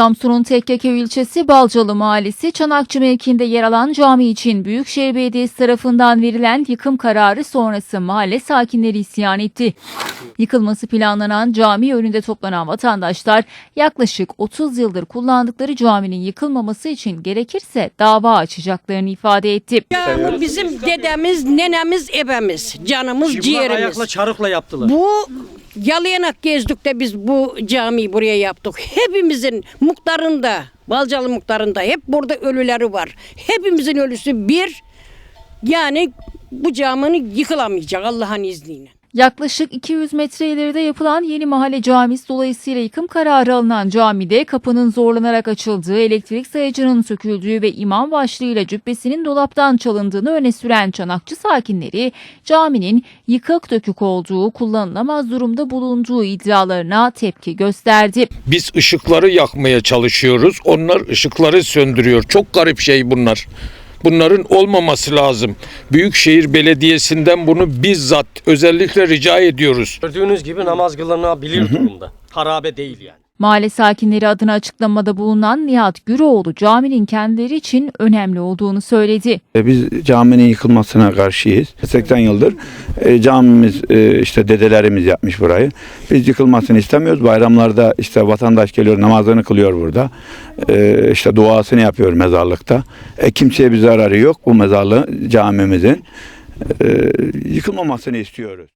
Samsun'un Tekkeköy ilçesi Balcalı Mahallesi Çanakçı mevkiinde yer alan cami için Büyükşehir Belediyesi tarafından verilen yıkım kararı sonrası mahalle sakinleri isyan etti. Yıkılması planlanan cami önünde toplanan vatandaşlar yaklaşık 30 yıldır kullandıkları caminin yıkılmaması için gerekirse dava açacaklarını ifade etti. Ya bu bizim dedemiz, nenemiz, ebemiz, canımız, Bunlar ciğerimiz. ayakla çarıkla yaptılar. Bu yalayanak gezdik de biz bu camiyi buraya yaptık. Hepimizin muhtarında, Balcalı muhtarında hep burada ölüleri var. Hepimizin ölüsü bir. Yani bu caminin yıkılamayacak Allah'ın izniyle. Yaklaşık 200 metre ileride yapılan yeni mahalle camisi dolayısıyla yıkım kararı alınan camide kapının zorlanarak açıldığı, elektrik sayacının söküldüğü ve imam başlığıyla cübbesinin dolaptan çalındığını öne süren Çanakçı sakinleri caminin yıkık dökük olduğu, kullanılamaz durumda bulunduğu iddialarına tepki gösterdi. Biz ışıkları yakmaya çalışıyoruz. Onlar ışıkları söndürüyor. Çok garip şey bunlar. Bunların olmaması lazım. Büyükşehir Belediyesi'nden bunu bizzat özellikle rica ediyoruz. Gördüğünüz gibi namaz kılınabilir durumda. Harabe değil yani. Mahalle sakinleri adına açıklamada bulunan Nihat Güroğlu caminin kendileri için önemli olduğunu söyledi. E, Biz caminin yıkılmasına karşıyız. 80 yıldır e, camimiz e, işte dedelerimiz yapmış burayı. Biz yıkılmasını istemiyoruz. Bayramlarda işte vatandaş geliyor namazını kılıyor burada. E, işte duasını yapıyor mezarlıkta. E, kimseye bir zararı yok bu mezarlığın camimizin. Yıkılmamasını istiyoruz.